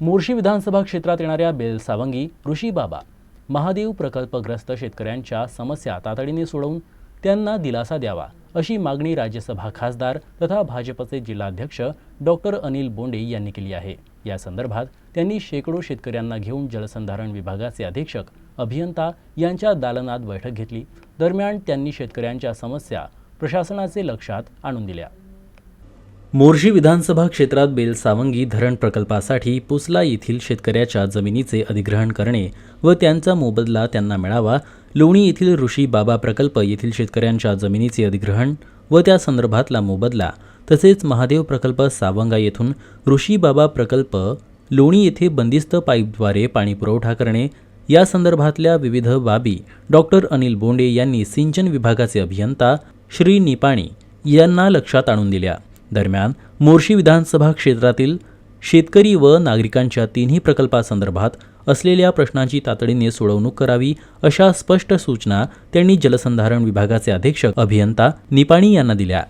मोर्शी विधानसभा क्षेत्रात येणाऱ्या बेलसावंगी ऋषीबाबा महादेव प्रकल्पग्रस्त शेतकऱ्यांच्या समस्या तातडीने सोडवून त्यांना दिलासा द्यावा अशी मागणी राज्यसभा खासदार तथा भाजपचे जिल्हाध्यक्ष डॉक्टर अनिल बोंडे यांनी केली आहे. या संदर्भात त्यांनी शेकडो शेतकऱ्यांना घेऊन जलसंधारण विभागाचे अधीक्षक अभियंता यांच्या दालनात बैठक घेतली. दरम्यान त्यांनी शेतकऱ्यांच्या समस्या प्रशासनाचे लक्षात आणून दिल्या. मोर्शी विधानसभा क्षेत्रात बेलसावंगी धरण प्रकल्पासाठी पुसला येथील शेतकऱ्याच्या जमिनीचे अधिग्रहण करणे व त्यांचा मोबदला त्यांना मिळावा लोणी येथील ऋषी बाबा प्रकल्प येथील शेतकऱ्यांच्या जमिनीचे अधिग्रहण व त्या संदर्भातला मोबदला तसेच महादेव प्रकल्प सावंगा येथून ऋषी बाबा प्रकल्प लोणी येथे बंदिस्त पाईपद्वारे पाणी पुरवठा करणे या संदर्भातल्या विविध बाबी डॉक्टर अनिल बोंडे यांनी सिंचन विभागाचे अभियंता श्री निपाणी यांना लक्षात आणून दिल्या. दरम्यान मोर्शी विधानसभा क्षेत्रातील शेतकरी व नागरिकांच्या तिन्ही प्रकल्पासंदर्भात असलेल्या प्रश्नांची तातडीने सोडवणूक करावी अशा स्पष्ट सूचना त्यांनी जलसंधारण विभागाचे अधीक्षक अभियंता निपाणी यांना दिल्या.